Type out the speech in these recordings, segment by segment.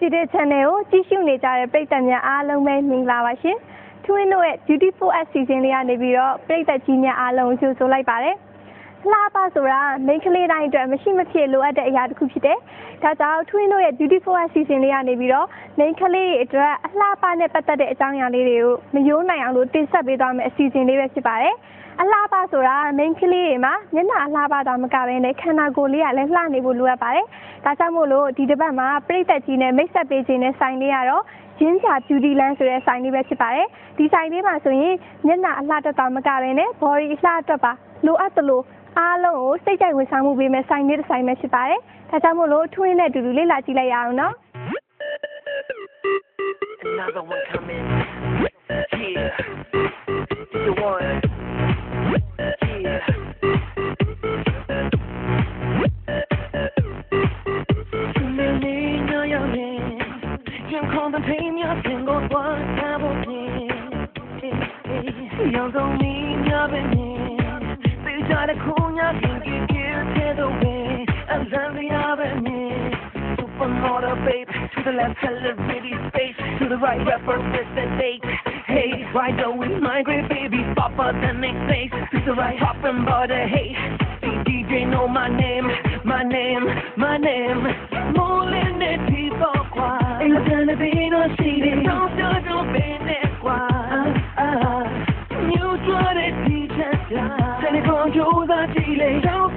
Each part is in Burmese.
မြရီ Digital Channel ကိုကြည့်ရှုနေကြတဲ့ပရိသတ်များအားလုံးပဲမင်္ဂလာပါရှင်။ Twin တို့ရဲ့ Beautiful S Season လေးကနေပြီးတော့ပရိသတ်ကြီးများအားလုံးကိုကြိုဆိုလိုက်ပါတယ်။လှပဆိုတာမိန်းကလေးတိုင်းအတွက်မရှိမဖြစ်လိုအပ်တဲ့အရာတစ်ခုဖြစ်တယ်။ဒါကြောင့် Twin တို့ရဲ့ Beautiful S Season လေးကနေပြီးတော့မိန်းကလေးတွေအတွက်အလှပနဲ့ပတ်သက်တဲ့အကြောင်းအရာလေးတွေကိုမယိုးနိုင်အောင်လို့တင်ဆက်ပေးသွားမယ့်အစီအစဉ်လေးပဲဖြစ်ပါတယ်။ အလှပဆိုတာမိန်းကလေးတွေမှာမျက်နှာအလှပတာမကဘဲနဲ့ခန္ဓာကိုယ်လေးကလည်းလှနေဖို့လိုအပ်ပါတယ်။ဒါကြောင့်မို့လို့ဒီတစ်ပတ်မှာပြိသက်ကြီးနဲ့မိတ်ဆက်ပေးခြင်းနဲ့ဆိုင်လေးကတော့ရင်းချာ beauty land ဆိုတဲ့ဆိုင်လေးပဲဖြစ်ပါတယ်။ဒီဆိုင်လေးမှာဆိုရင်မျက်နှာအလှတက်တာမကဘဲနဲ့ body အလှအတွက်ပါလိုအပ်သလိုအားလုံးကိုစိတ်ကြိုက်ဝင်စားမှုပေးမဲ့ဆိုင်လေးတစ်ဆိုင်ပဲဖြစ်ပါတယ်။ဒါကြောင့်မို့လို့ထွင်းနဲ့အတူတူလေ့လာကြည့်လိုက်ရအောင်နော်။ Another one coming. Yeah. The one. 부르네 영코는 피며 생각과 가보네 영공이며 베네 뜨자라 코냐 생길 길태도 왜 I love you 베네 Supermodel babe. To the left celebrity space To the right representate Hey, why don't we migrate baby. Pop up the next place. To the right hopping and the uh, hey. DJ know my name. My name, my name. Don't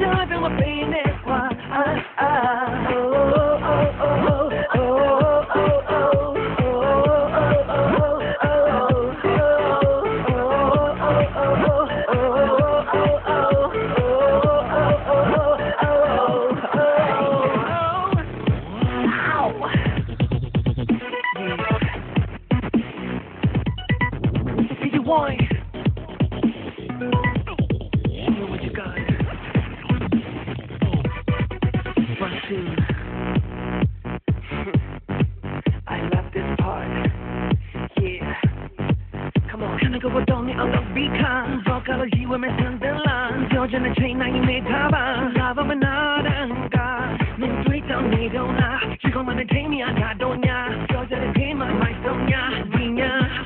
되려나 지금만 내 팀이 아냐 도냐 여자의 팀만 맛있었냐 미냐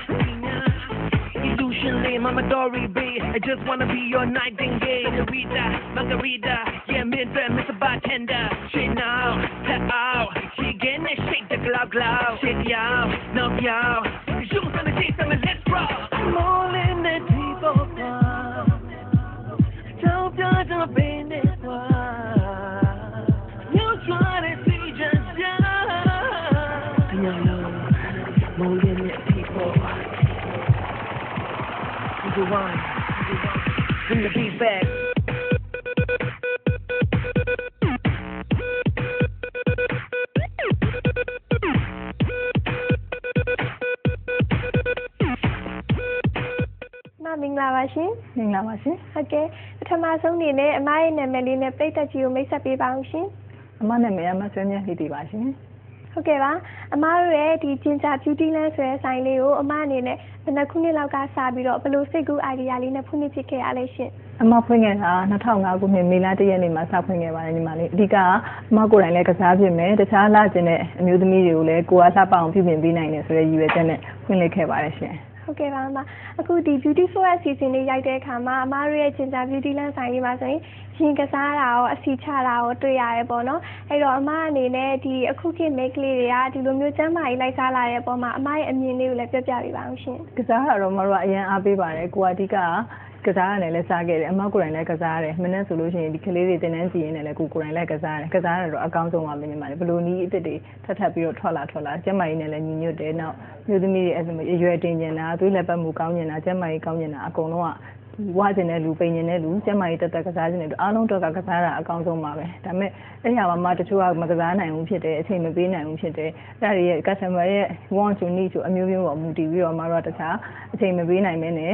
Illusionally, my story be I just wanna be your nightingale. Margarita, margarita. Yeah, midway, Mr. Bartender. Shit now, tap out. She getting that shake, the glow glow. Shit y'all, knock y'all You want, bring the beat back. မမင်္ဂလာပါရှင်မင်္ဂလာပါရှင်ဟုတ်ကဲ့ပထမဆုံးအနေနဲ့အမရဲ့နာမည်လေးနဲ့ပြိသက်ကြီးကိုမိတ်ဆက်ပေးပါအောင်ရှင်အမနာမည်ကမဆွေးမြတ်လီတီပါရှင် ဟုတ်ကဲ့ပါအမတို့ရဲ့ဒီဂျင်ဂျာ beauty land ဆိုတဲ့ဆိုင်လေးကိုအမအနေနဲ့ဘယ်နှခုနှစ်လောက်ကစပြီးတော့ဘယ်လိုစိတ်ကူး idea လေးနဲ့ဖွင့်လှစ်ဖြစ်ခဲ့ရလဲရှင်အမဖွင့်ခဲ့တာ2005ခုနှစ်မေလ1ရက်နေ့မှာစဖွင့်ခဲ့ပါတယ်ညီမလေးအဓိကအမကိုယ်တိုင်လည်းကစားပြင်မယ်တခြားလာကျင်တဲ့အမျိုးသမီးတွေကိုလည်းကိုယ်ကလှပအောင်ပြုပြင်ပေးနိုင်တယ်ဆိုတဲ့ရည်ရွယ်ချက်နဲ့ဖွင့်လှစ်ခဲ့ပါတယ်ရှင် ဟုတ်ကဲ့ပါအမအခုဒီ beautiful as season လေးရိုက်တဲ့အခါမှာအမတို့ရဲ့ဂျင်ဂျာ beauty land ဆိုင်လေးမှာဆိုရင်ရင်ကစားတာရောအစီချတာရောတွေ့ရတယ်ပေါ့နော်အဲ့တော့အမအနေနဲ့ဒီအခုခေတ် make လေးတွေကဒီလိုမျိုးကျမ်းမာရေးလိုက်စားလာတဲ့အပေါ်မှာအမရဲ့အမြင်လေးကိုလည်းပြောပြပေးပါအောင်ရှင်ကစားတာတော့မတို့ကအရင်အားပေးပါတယ်ကိုကအဓိကက စားရတယ်လည်းစားခဲ့တယ်အမကိုယ်တိုင်လည်းကစားရတယ်မနေ့ဆိုလို့ရှိရင်ဒီကလေးတွေတင်တန်းကြည့်ရင်းနဲ့လည်းကိုကိုယ်တိုင်လည်းကစားရတယ်ကစားရတော့အကောင်းဆုံးပါပဲညီမလေးဘလို့နီးအစ်စ်တွေထပ်ထပ်ပြီးတော့ထွက်လာထွက်လာကျမ်းမာရေးနဲ့လည်းညီညွတ်တယ်နောက်မျိုးသမီးတွေအဲ့လိုမျိုးအရွယ်တင်ကျင်တာသွေးလက်ပတ်မှုကောင်းကျင်တာကျမ်းမာရေးကောင်းကျင်တာအကုန်လုံးကဝါကျင်တဲ့လူပိန်ကျင်တဲ့လူကျမ်းမာရေးတက်တက်ကစားခြင်းတွေအားလုံးတော့ကကစားတာအကောင်းဆုံးပါပဲဒါပေမဲ့အဲ့ဒီမှာမှတချို့ကမကစားနိုင်ဘူးဖြစ်တယ်အချိန်မပေးနိုင်ဘူးဖြစ်တယ်အဲ့ဒါတွေရဲ့ customer ရဲ့ want to need ဆိုအမျိုးမျိုးပေါ်မူတည်ပြီးတော့မှတော့တခြားအချိန်မပေးနိုင်မဲနဲ့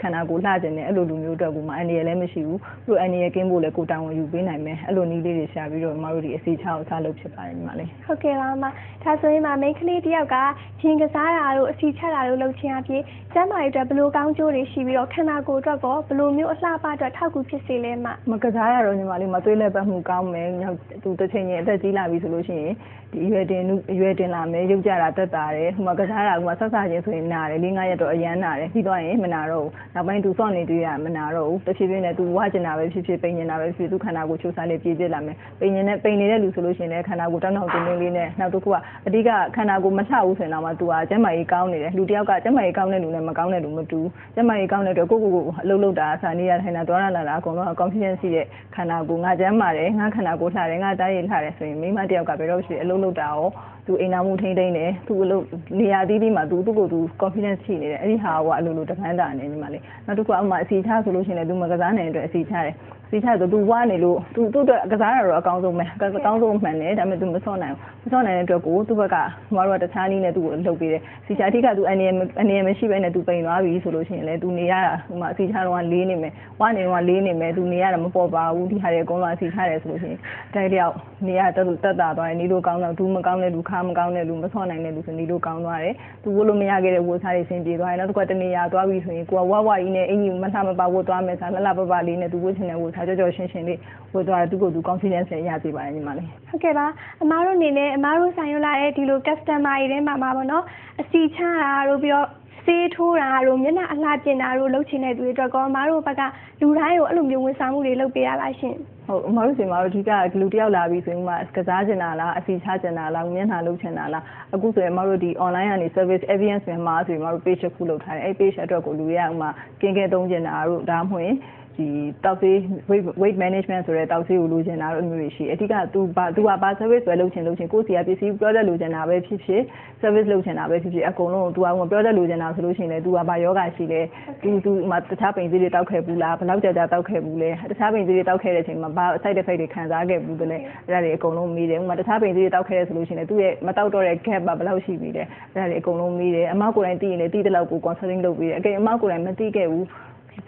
ခန္ဓာကိုယ်လှကျင်တယ်အဲ့လိုလူမျိုးအတွက်ကိုမှအန်ဒီရလည်းမရှိဘူးသူအန်ဒီရကင်းဖို့လည်းကိုတောင်းဝန်ယူပေးနိုင်မယ်အဲ့လိုနည်းလေးတွေရှာပြီးတော့မတို့ဒီအစီချောက်စားလုပ်ဖြစ်ပါတယ်ညီမလေးဟုတ်ကဲ့ပါမဒါဆိုရင်မမိန်းကလေးတယောက်ကရင်ကစားတာတို့အစီချက်တာတို့လုပ်ခြင်းအပြင်ကျန်းမာရေးအတွက်ဘယ်လိုကောင်းကျိုးတွေရှိပြီးတော့ခန္ဓာကိုယ်အတွက်ကောဘယ်လိုမျိုးအလှပအတွက်ထောက်ကူဖြစ်စေလဲမမကစားရတော့ညီမလေးမသွေးလက်ပတ်မှုကောင်းမယ်ညောင်သူတစ်ချိန်ချင်းအသက်ကြီးလာပြီဆိုလို့ရှိရင်ဒီအရွယ်တင်နုအရွယ်တင်လာမယ်ရုပ်ကြတာတက်တာတယ်ဟိုမှာကစားတာဟိုမှာဆက်ဆချင်းဆိုရင်နာတယ်၄၅ရက်တော့အရန်နာတယ်ပြီးသွားရင်မနာတော့ဘူးနောက်ပိုင်းသူစော့နေတွေ့ရမနာတော့ဘူးတစ်ဖြည်းဖြည်းနဲ့သူဝါကျင်တာပဲဖြစ်ဖြစ်ပိန်နေတာပဲဖြစ်ဖြစ်သူခန္ဓာကိုယ်ချိုးစားလေးပြည့်ပြည့်လာမယ်ပိန်နေတဲ့ပိန်နေတဲ့လူဆိုလို့ရှိရင်လည်းခန္ဓာကိုယ်တောင်းတောင်းတင်းတင်းလေးနဲ့နောက်တစ်ခုကအဓိကခန္ဓာကိုယ်မလှဘူးဆိုရင်တော့မှသူကကျန်းမာရေးကောင်းနေတယ်လူတစ်ယောက်ကကျန်းမာရေးကောင်းတဲ့လူနဲ့မကောင်းတဲ့လူမတူကျန်းမာရေးကောင်းတဲ့အတွက်ကိုယ့်ကိုယ်ကိုအလုပ်လုပ်တာအစာနေရထိုင်တာတွားရလာတာအကုန်လုံး confidence ရှိတဲ့ခန္ဓာကိုယ်ငါကျန်းမာတယ်ငါခန္ဓာကိုယ်လှတယ်ငါတားရည်လှတယ်ဆိုရင်မိမတစ်ယောက်ကဘယ်တော့ရှိအလုပ်လုပ်တာရော သူအိမ်နာမှုထိမ့်သိမ့်တယ်သူအလုပ်နေရာသီးသီးမှာသူသူ့ကိုယ်သူ confidence ရှိနေတယ်အဲ့ဒီဟာကအလိုလိုတပန်းတာနေညီမလေးနောက်တစ်ခုအမှအစီချဆိုလို့ရှိရင်လည်းသူမကစားနိုင်တဲ့အတွက်အစီချတယ် စီချဆိုသူဝါနေလို့သူသူ့အတွက်ကစားရတော့အကောင်းဆုံးပဲအကောင်းဆုံးမှန်တယ်ဒါပေမဲ့သူမစော့နိုင်ဘူးမစော့နိုင်တဲ့အတွက်ကိုသူ့ဘက်ကမတို့ကတခြားနည်းနဲ့သူ့ကိုလှုပ်ပေးတယ်စီချအထက်ကသူအနေနဲ့အနေနဲ့မရှိဘဲနဲ့သူပိန်သွားပြီဆိုလို့ရှိရင်လည်းသူနေရတာဟိုမှာစီချတော့လေးနေမယ်ဝါနေတော့လေးနေမယ်သူနေရတာမပေါ်ပါဘူးဒီဟာတွေအကုန်လုံးစီချတယ်ဆိုလို့ရှိရင်တိုက်တယောက်နေရတက်တက်တာသွားတယ်နေလို့ကောင်းတော့သူမကောင်းတဲ့လူခါမကောင်းတဲ့လူမစော့နိုင်တဲ့လူဆိုနေလို့ကောင်းသွားတယ်သူဝလို့မရခဲ့တဲ့ဝိုးစားတွေဆင်ပြေသွားတယ်နောက်တစ်ခါတနေရာသွားပြီဆိုရင်ကိုကဝါဝါကြီးနဲ့အင်ကြီးမလှမပါဝတ်သွားမယ်ဆိုလှလှပပလေးနဲ့သူဝတ်ချင်တဲ့ဝိုးစားကြောကြောရှင်းရှင်းလေးဝတ်သွားတယ်သူကသူ confidence ရရပေးပါတယ်ညီမလေးဟုတ်ကဲ့ပါအမားတို့အနေနဲ့အမားတို့ဆိုင်ရလာတဲ့ဒီလို customer တွေထဲမှာမှာပေါ့နော်အစီချတာတို့ပြီးတော့ဆေးထိုးတာတို့မျက်နှာအလှပြင်တာတို့လုပ်ချင်တဲ့သူတွေအတွက်ကောအမားတို့ဘက်ကလူတိုင်းကိုအဲ့လိုမျိုးဝန်ဆောင်မှုတွေလုပ်ပေးရလားရှင်ဟုတ်အမတို့စီမှာတော့အဓိကလူတစ်ယောက်လာပြီဆိုရင်မှကစားချင်တာလားအစီချချင်တာလားမျက်နှာလုပ်ချင်တာလားအခုဆိုရင်အမတို့ဒီ online ကနေ service evidence မြန်မာဆိုရင်အမတို့ page တစ်ခုလုပ်ထားတယ်အဲ့ page အတွက်ကိုလူတွေကဥမာကင်းကဲသုံးချင်တာတို့ဒါမှမဟုတ် ဒီတောက်ဆေး weight weight management ဆိုတဲ့တောက်ဆေးကိုလိုချင်တာတို့အမျိုးတွေရှိအဓိက तू ဘာ तू ကဘာ service ပဲလုပ်ချင်လုပ်ချင်ကိုယ်စီကပစ္စည်း product လိုချင်တာပဲဖြစ်ဖြစ် service လုပ်ချင်တာပဲဖြစ်ဖြစ်အကုန်လုံး तू က product လိုချင်တာဆိုလို့ရှိရင်လည်း तू ကဘာယောဂရှိလဲ तू तू မှာတခြားပိန်သေးတွေတောက်ခဲ့ဘူးလားဘယ်လောက်ကြာကြာတောက်ခဲ့ဘူးလဲတခြားပိန်သေးတွေတောက်ခဲ့တဲ့အချိန်မှာဘာ side effect တွေခံစားခဲ့ဘူးလဲအဲ့ဒါတွေအကုန်လုံးမေးတယ်ဥပမာတခြားပိန်သေးတွေတောက်ခဲ့ရဆိုလို့ရှိရင်လည်းသူ့ရဲ့မတောက်တော့တဲ့ gap ကဘယ်လောက်ရှိပြီလဲအဲ့ဒါတွေအကုန်လုံးမေးတယ်အမကိုယ်တိုင်သိရင်လည်းသိတဲ့လောက်ကို counseling လုပ်ပေးတယ်အကယ်အမကိုယ်တိုင်မသိခဲ့ဘူး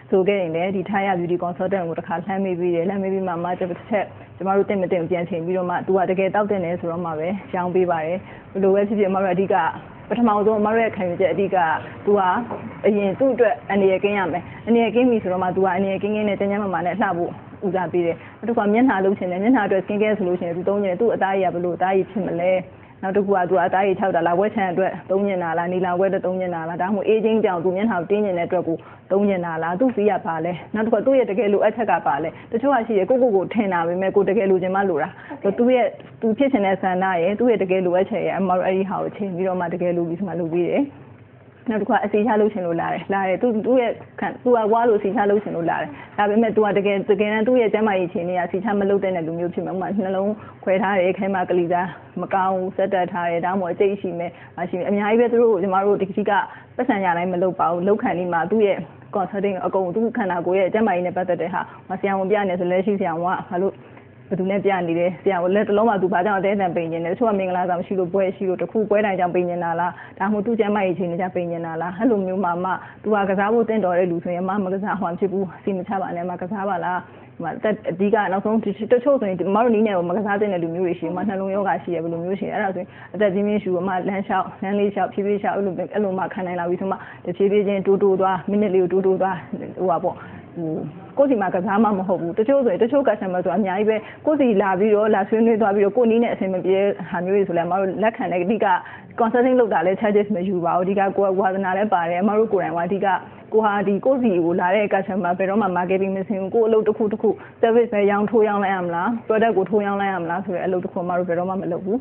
ဆိုခဲ့ရင်လည်းဒီထားရ beauty consultant ကိုတစ်ခါလှမ်းမေးပြီးတယ်လှမ်းမေးပြီးမှမှတစ်ချက်ကျမတို့တင်မတင်ပြန်ချိန်ပြီးတော့မှသူကတကယ်တောက်တင်တယ်ဆိုတော့မှပဲရောင်းပေးပါတယ်ဘယ်လိုပဲဖြစ်ဖြစ်အမတို့အဓိကပထမဆုံးအမတို့ရဲ့ခံယူချက်အဓိကသူကအရင်သူ့အတွက်အနေရကင်းရမယ်အနေရကင်းပြီဆိုတော့မှသူကအနေရကင်းကင်းနဲ့တန်းတန်းမမနဲ့လှဖို့ဦးစားပေးတယ်အတူကမျက်နှာလုံးချင်တယ်မျက်နှာအတွက် skin care ဆိုလို့ရှိရင်သူသုံးချင်တယ်သူ့အသားကြီးကဘယ်လိုအသားကြီးဖြစ်မလဲ နောက်တစ်ခုကသူအသားရည်ထောက်တာလားဝက်ချန်အတွက်သုံးညင်တာလားနီလာဝက်တဲ့သုံးညင်တာလားဒါမှမဟုတ်အေးချင်းကြောင်သူမျက်နှာကိုတင်းညင်တဲ့အတွက်ကိုသုံးညင်တာလားသူ့စီးရပါလဲနောက်တစ်ခုကသူ့ရဲ့တကယ်လိုအပ်ချက်ကပါလဲတချို့ကရှိရကိုကိုကိုထင်တာပဲမဲ့ကိုတကယ်လိုချင်မှလိုတာသူ့ရဲ့သူဖြစ်ချင်တဲ့ဆန္ဒရဲ့သူ့ရဲ့တကယ်လိုအပ်ချက်ရဲ့အမတို့အဲ့ဒီဟာကိုချိန်ပြီးတော့မှတကယ်လိုပြီးမှလုပ်ပြီးတယ် နောက်တစ်ခါအစီချလုပ်ချင်လို့လာတယ်လာတယ်သူသူ့ရဲ့ခံသူကဝါလို့အစီချလုပ်ချင်လို့လာတယ်ဒါပေမဲ့ तू ကတကယ်တကယ်တမ်းသူ့ရဲ့ကျန်းမာရေးအခြေအနေကအစီချမလုပ်တဲ့လူမျိုးဖြစ်မှာဥပမာနှလုံးခွဲထားတယ်ခဲမကလေးစားမကောင်းဘူးဆက်တက်ထားတယ်ဒါမှမဟုတ်အကျိတ်ရှိမယ်မရှိမယ်အများကြီးပဲသူတို့ကျမတို့ဒီကကပတ်စံရတိုင်းမလုပ်ပါဘူးလောက်ခံနေမှာသူ့ရဲ့ consulting အကုန်သူ့ခန္ဓာကိုယ်ရဲ့ကျန်းမာရေးနဲ့ပတ်သက်တဲ့ဟာမဆရာဝန်ပြနေဆိုလဲရှိဆရာဝန်ကဘာလို့ ဘယ်သူနဲ့ပြနေတယ်ဆရာကလက်တလုံးမှာသူဘာကြောင့်အသေးအံပိန်နေလဲတချို့ကမင်္ဂလာဆောင်ရှိလို့ပွဲရှိလို့တခုပွဲတိုင်းကြောင့်ပိန်နေတာလားဒါမှမဟုတ်သူ့ကျမ်းမာရေးချိန်ကြောင့်ပိန်နေတာလားအဲ့လိုမျိုးမှမှသူကကစားဖို့တင့်တော်တဲ့လူဆိုရင်မမကစားဟွာဖြစ်ဘူးစီမချပါနဲ့မကစားပါလားမတက်အဓိကနောက်ဆုံးတချို့ဆိုရင်မတို့နီးနေကိုမကစားတဲ့လူမျိုးတွေရှိမှနှလုံးယောဂရှိရဘယ်လိုမျိုးရှိအဲ့ဒါဆိုရင်အသက်ကြီးမြင့်ရှူမှလမ်းလျှောက်လမ်းလေးလျှောက်ဖြည်းဖြည်းလျှောက်အဲ့လိုအဲ့လိုမှခံနိုင်လာပြီဆိုမှတဖြည်းဖြည်းချင်းတိုးတိုးသွားမိနစ်လေးကိုတိုးတိုးသွားဟိုပါပေါ့ ဟိုကိုယ်စီမှာကစားမှမဟုတ်ဘူးတချို့ဆိုရင်တချို့ customer ဆိုအများကြီးပဲကိုယ်စီလာပြီးတော့လာဆွေးနွေးသွားပြီးတော့ကိုယ်နီးနဲ့အဆင်မပြေဟာမျိုးတွေဆိုလည်းအမတို့လက်ခံတဲ့အဓိက consulting လုပ်တာလဲ charges မယူပါဘူးအဓိကကိုယ်ဝါသနာလဲပါတယ်အမတို့ကိုယ်တိုင်ကအဓိကကိုဟာဒီကိုစီကိုလာတဲ့ customer ဘယ်တော့မှ marketing မစင်ဘူးကိုအလုပ်တစ်ခုတစ်ခု service ပဲရောင်းထိုးရောင်းလိုက်ရမလား product ကိုထိုးရောင်းလိုက်ရမလားဆိုတဲ့အလုပ်တစ်ခုအမတို့ဘယ်တော့မှမလုပ်ဘူး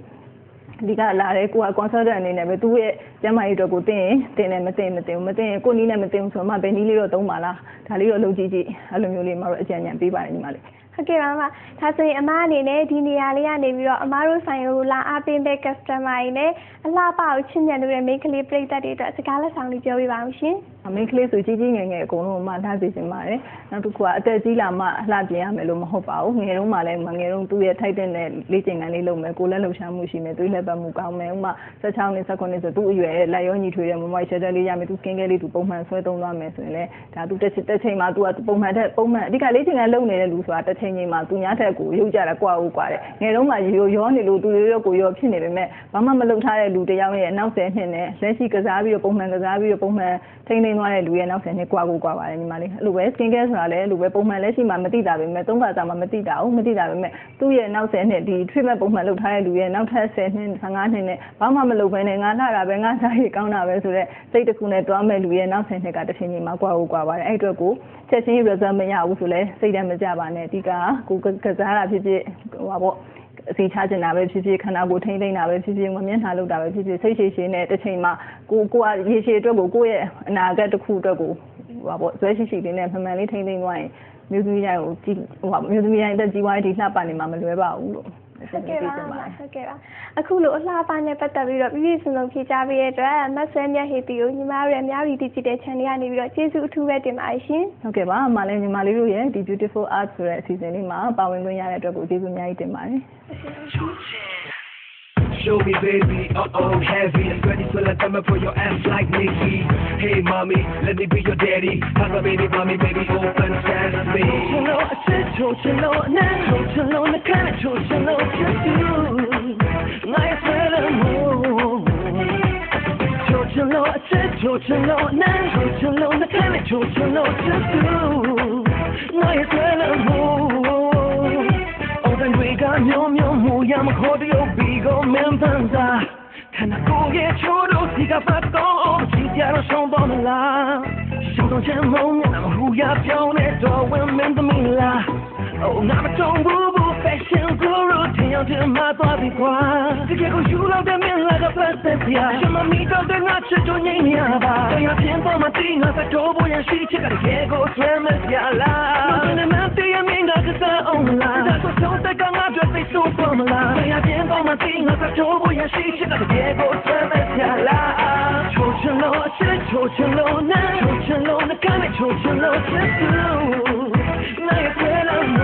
အဓိကလာတယ်ကိုက consultant အနေနဲ့ပဲသူ့ရဲ့ကျန်းမာရေးအတွက်ကိုတင်ရင်တင်တယ်မတင်မတင်ဘူးမတင်ရင်ကိုနီးနဲ့မတင်ဘူးဆိုတော့မှဘယ်နည်းလေးတော့သုံးပါလားဒါလေးတော့လုပ်ကြည့်ကြည့်အဲ့လိုမျိုးလေးမတို့အကြံဉာဏ်ပေးပါတယ်ညီမလေး ဟဟုတ်ကဲ့ပါအမဒါဆိုရင်အမအနေနဲ့ဒီနေရာလေးကနေပြီးတော့အမတို့ဆိုင်ကိုလာအားပေးတဲ့ customer တွေနဲ့အလှပကိုချစ်မြတ်လို့တဲ့ main ကလေးပြည်သက်တွေအတွက်စကားလက်ဆောင်လေးပြောပြပါဦးရှင်အမိန်းကလေးဆိုကြီးကြီးငယ်ငယ်အကုန်လုံးမှလှစေချင်ပါတယ်နောက်တစ်ခုကအသက်ကြီးလာမှလှပြင်ရမယ်လို့မဟုတ်ပါဘူးငယ်တုန်းမှလည်းမငယ်တုန်းသူ့ရဲ့ထိုက်တဲ့နဲ့လေ့ကျင့်ခန်းလေးလုပ်မယ်ကိုယ်လည်းလှုပ်ရှားမှုရှိမယ်သွေးလည်းပတ်မှုကောင်းမယ်ဥမာ16နှစ်19နှစ်ဆိုသူ့အရွယ်ရဲ့လက်ရောညီထွေတဲ့မမွိုက်ချက်တဲ့လေးရမယ်သူစကင်ကဲလေးသူပုံမှန်ဆွဲသုံးသွားမယ်ဆိုရင်လည်းဒါသူတစ်ချိန်တစ်ချိန်မှာသူကပုံမှန်တဲ့ပုံမှန်အဓိကလေ့ကျင့်ခန်းလုပ်နေတဲ့လူဆိုတာတစ်ချိန်ချိန်မှာသူများထက်ကိုရုပ်ကြတာကွာဦးကွာတဲ့ငယ်တုန်းမှရောရောနေလို့သူတွေရောကိုရောဖြစ်နေပေမဲ့ဘာမှမလုပ်ထားတဲ့လူတစ်ယောက်ရဲ့နောက်10နှစ်နဲ့လက်ရှိကစားပြီးတော့ပုံမှန်ကစားပြီးတော့ပုံမှန်ထိန်းသိမ်းသွားတဲ့လူရဲ့နောက်10နှစ်ကွာကိုကွာပါတယ်ညီမလေးအဲ့လိုပဲ skin care ဆိုတာလည်းအဲ့လိုပဲပုံမှန်လက်ရှိမှာမသိတာပဲမဲ့သုံးခါစာမှမသိတာဘူးမသိတာပဲမဲ့သူ့ရဲ့နောက်10နှစ်ဒီ treatment ပုံမှန်လုပ်ထားတဲ့လူရဲ့နောက်ထပ်10နှစ်15နှစ်နဲ့ဘာမှမလုပ်ဘဲနဲ့ငါလာတာပဲငါစားရကောင်းတာပဲဆိုတော့စိတ်တစ်ခုနဲ့တွားမဲ့လူရဲ့နောက်10နှစ်ကတစ်ချိန်ချိန်မှာကွာကိုကွာပါတယ်အဲ့အတွက်ကိုချက်ချင်း result မရဘူးဆိုလဲစိတ်ထဲမကြပါနဲ့အဓိကကိုကစားတာဖြစ်ဖြစ်ဟိုပါပေါ့အစီချကျင်တာပဲဖြစ်ဖြစ်ခန္ဓာကိုယ်ထိမ့်သိမ့်တာပဲဖြစ်ဖြစ်မမျက်နှာလောက်တာပဲဖြစ်ဖြစ်စိတ်ရှိရှိနဲ့တစ်ချိန်မှာကိုကိုကရေရှည်အတွက်ကိုကိုယ့်ရဲ့အနာဂတ်တစ်ခုအတွက်ကိုဟိုပါပေါ့ဇွဲရှိရှိလေးနဲ့မှန်မှန်လေးထိမ့်သိမ့်သွားရင်မျိုးသမီးတိုင်းကိုကြည့်ဟိုပါမျိုးသမီးတိုင်းအသက်ကြီးသွားရင်ဒီလှပနေမှာမလွယ်ပါဘူးလို့ ဟုတ်ကဲ့ပါအမဟုတ်ကဲ့ပါအခုလိုအလှပနဲ့ပတ်သက်ပြီးတော့ပြည့်ပြည့်စုံစုံဖြေကြားပေးတဲ့အတွက်မဆွဲမြတ်ဟေတီကိုညီမတို့ရဲ့အများကြီး digital channel ကနေပြီးတော့ကျေးဇူးအထူးပဲတင်ပါတယ်ရှင်ဟုတ်ကဲ့ပါအမလည်းညီမလေးတို့ရဲ့ဒီ beautiful art ဆိုတဲ့အစီအစဉ်လေးမှာပါဝင်ခွင့်ရတဲ့အတွက်ကိုကျေးဇူးအများကြီးတင်ပါတယ် show me, baby. Uh oh, heavy. Ready till I come up for your ass like Nikki. Hey, mommy, let me be your daddy. Papa, baby, mommy, baby, open fast me. 조절로, 조절로, 난 조절로, 나 가면 조절로, just you. 나의 사랑은 조절로, 조절로, 난 조절로, 나 가면 조절로, just you. 너의 사랑은 어떤 위가 묘묘 모양 거두어 ego mentanda Kana koge choro siga pato Chitia no shon bomela Shon don chen mong na mo huya pyone do wen men de mila Oh na ma chong bu bu fashion guru tiao de ma twa bi kwa Tike ko shu lao de men la ga presencia Shon ma mi do de na che to nyi ni aba Yo ya tiempo ma ti na sa to bo ya shi che ka de go swem ya la No tiene mente ya mi 的歌词欧拉，他说就在刚刚绝非出风啦，对呀，天空满晴了，他就不愿心现在的结果怎么假啦？楚城楼是楚城楼，那楚城楼那改为楚城楼之路，那也回了路。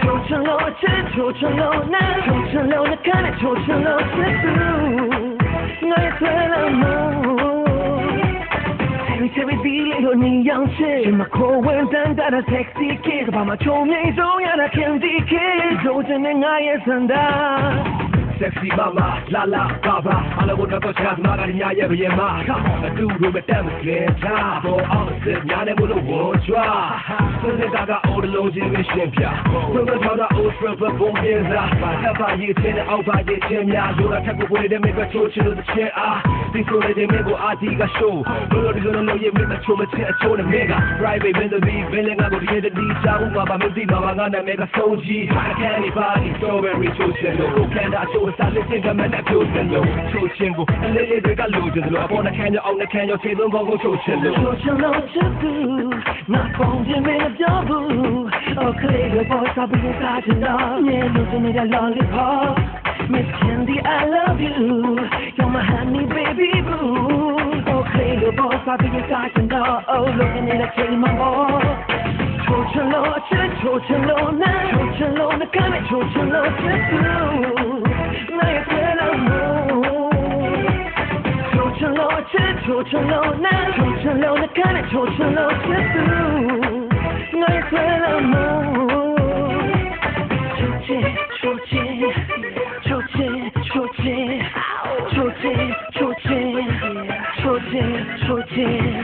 楚城楼是楚城楼，那楚城楼那改为楚城楼之路，那也回了路。你样式，马口吻淡淡的 sexy kiss，把马球迷中央的天地 kiss，走进恋爱也散的。sexy mama, la la baba. I love what want to touch as my guy, yeah, yeah, ma. Come I do room at them, clear time. For all the sin, I never want to try. So they got all the loads in the champia. So they got all the front for four years. That's why you tend to over your chin, yeah. You're not taking away the make a torture to the chair. They so they make what I think I show. But all gonna know you make a trauma to a tone of mega. Private, when the beat, when I go to the DJ, I'm about to make a soji. I can't anybody, strawberry, choose, no, can't I choose? 我三里金戈门那九层楼，九层楼，那里里头个楼就是楼，我那看着，我那看着，天都把我九层楼。九层楼之都，那风景美得脚步，哦，可怜的我咋不发现呢？年都是那条老路跑。Miss Candy, I love you. You're my honey, baby boo. Okay, the boss, I think you got to know. Oh, look at me, I tell you my boss. Chocha lo, chocha lo, na. Chocha lo, na, come at chocha lo, chocha lo. 那也别难过。抽成楼啊，吃抽成楼，那抽成楼那看来抽成楼吃素，那也别难过。抽筋，抽筋。抽筋，抽筋，抽筋，抽筋，抽筋。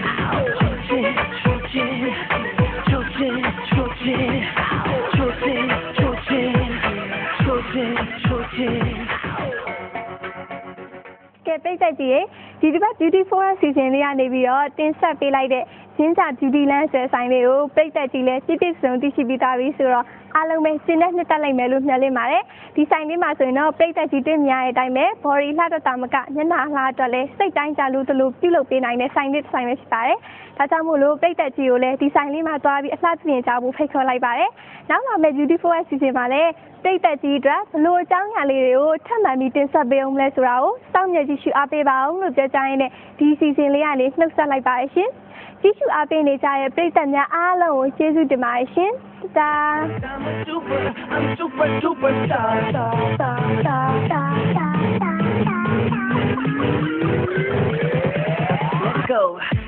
ကနေပြီးတော့တင်ဆက်ပေးလိုက်တဲ့ ရင်းကြ beauty land ဆိုတဲ့ဆိုင်လေးကိုပိတ်သက်ကြီးလဲပြည့်ပြည့်စုံစုံသိရှိပြီးသားပြီဆိုတော့အားလုံးပဲရှင်းနဲ့နှစ်တက်လိုက်မယ်လို့မျှော်လင့်ပါတယ်ဒီဆိုင်လေးမှာဆိုရင်တော့ပိတ်သက်ကြီးတွေ့မြင်ရတဲ့အတိုင်းပဲ body လှတော့တာမကညနာလှအတွက်လဲစိတ်တိုင်းကြလို့တလို့ပြုလုပ်ပေးနိုင်တဲ့ဆိုင်လေးတစ်ဆိုင်ပဲဖြစ်ပါတယ်ဒါကြောင့်မို့လို့ပိတ်သက်ကြီးကိုလည်းဒီဆိုင်လေးမှာသွားပြီးအလှပြင်ကြဖို့ဖိတ်ခေါ်လိုက်ပါတယ်နောက်လာမယ့် beautiful အစီအစဉ်မှာလည်းပိတ်သက်ကြီးအတွက်ဘလို့အကြောင်းအရာလေးတွေကိုထပ်မံပြီးတင်ဆက်ပေးအောင်လဲဆိုတာကိုစောင့်မျှော်ကြည့်ရှုအားပေးပါအောင်လို့ပြောကြရင်းနဲ့ဒီအစီအစဉ်လေးကနေနှုတ်ဆက်လိုက်ပါရရှင် ကြည့်ရှုအားပေးနေကြတဲ့ပရိသတ်များအားလုံးကိုကျေးဇူးတင်ပါတယ်ရှင်။တာ I'm a super, I'm super, super star. star, star, star, star, star, star, star.